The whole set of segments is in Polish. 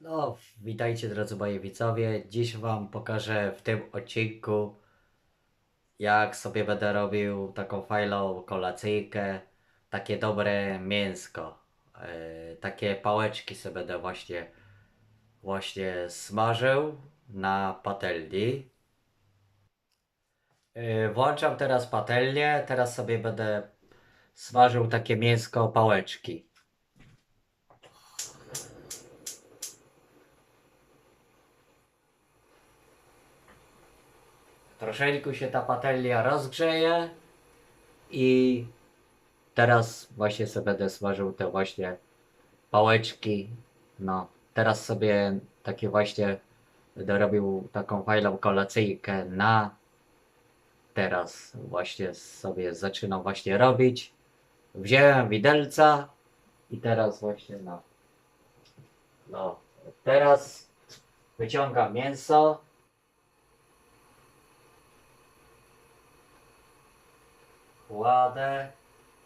No, witajcie drodzy widzowie. Dziś Wam pokażę w tym odcinku, jak sobie będę robił taką fajną kolacyjkę, takie dobre mięsko. Yy, takie pałeczki sobie będę właśnie, właśnie smażył na patelni. Yy, włączam teraz patelnię, teraz sobie będę smażył takie mięsko pałeczki. Troszeczkę się ta patelnia rozgrzeje i teraz właśnie sobie będę smażył te właśnie pałeczki. No, teraz sobie takie właśnie będę robił taką fajną kolacyjkę na teraz właśnie sobie zaczynam właśnie robić. Wziąłem widelca i teraz właśnie no. No, teraz wyciągam mięso. Kładę.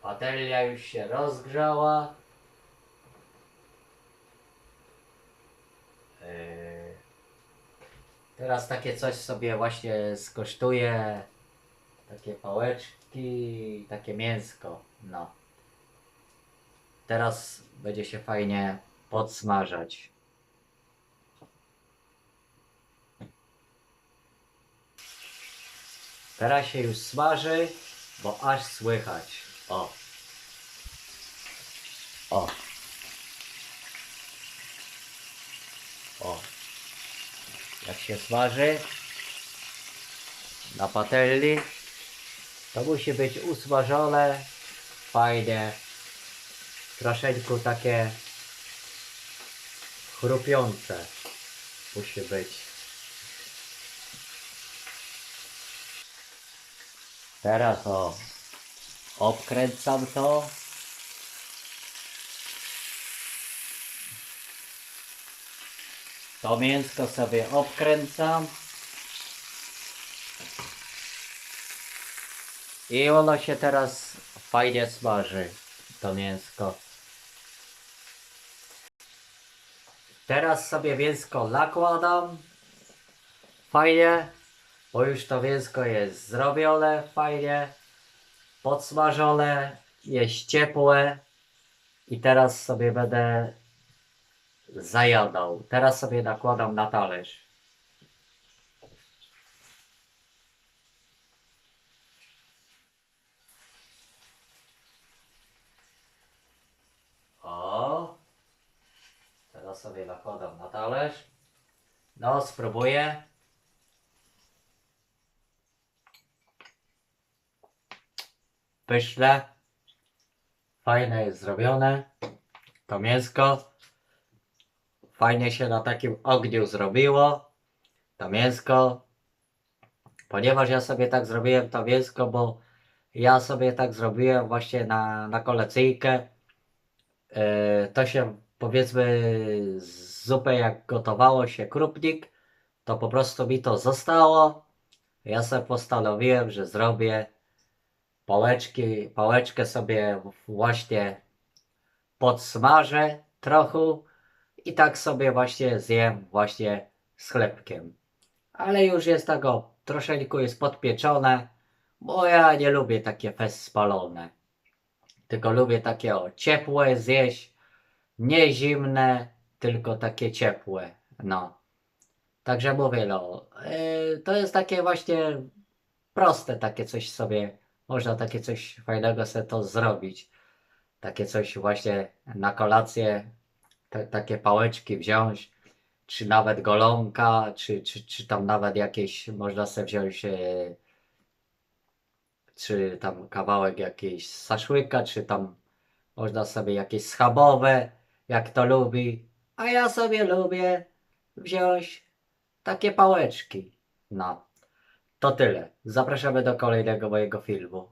Patelnia już się rozgrzała. Yy, Teraz takie coś sobie właśnie skosztuję. Takie pałeczki, takie mięsko. No. Teraz będzie się fajnie podsmażać. Teraz się już smaży, bo aż słychać. O. O. O. Jak się smaży na patelni, to musi być usmażone fajnie. Troszeczkę takie chrupiące musi być. Teraz o, obkręcam to. To mięsko sobie obkręcam. I ono się teraz fajnie smaży, to mięsko. Teraz sobie mięsko nakładam. Fajnie, bo już to mięsko jest zrobione fajnie, podsmażone, jest ciepłe i teraz sobie będę zajadał. Teraz sobie nakładam na talerz. O, teraz sobie nakładam na talerz. No, spróbuję. Pyszne, fajne jest zrobione, to mięsko, fajnie się na takim ogniu zrobiło, to mięsko, ponieważ ja sobie tak zrobiłem to mięsko, bo ja sobie tak zrobiłem właśnie na, na kolacyjkę, Yy, to się powiedzmy z zupy jak gotowało się krupnik, to po prostu mi to zostało, ja sobie postanowiłem, że zrobię pałeczki, pałeczkę sobie właśnie podsmażę trochę i tak sobie właśnie zjem właśnie z chlebkiem. Ale już jest tego, troszeczkę jest podpieczone, bo ja nie lubię takie fest spalone. Tylko lubię takie o, ciepłe zjeść, nie zimne, tylko takie ciepłe, no. Także mówię, no, yy, to jest takie właśnie proste takie coś sobie można takie coś fajnego sobie to zrobić. Takie coś właśnie na kolację, te, takie pałeczki wziąć, czy nawet golonka, czy, czy, czy tam nawet jakieś, można sobie wziąć, e, czy tam kawałek jakiejś saszłyka, czy tam można sobie jakieś schabowe, jak to lubi. A ja sobie lubię wziąć takie pałeczki. No. To tyle. Zapraszamy do kolejnego mojego filmu.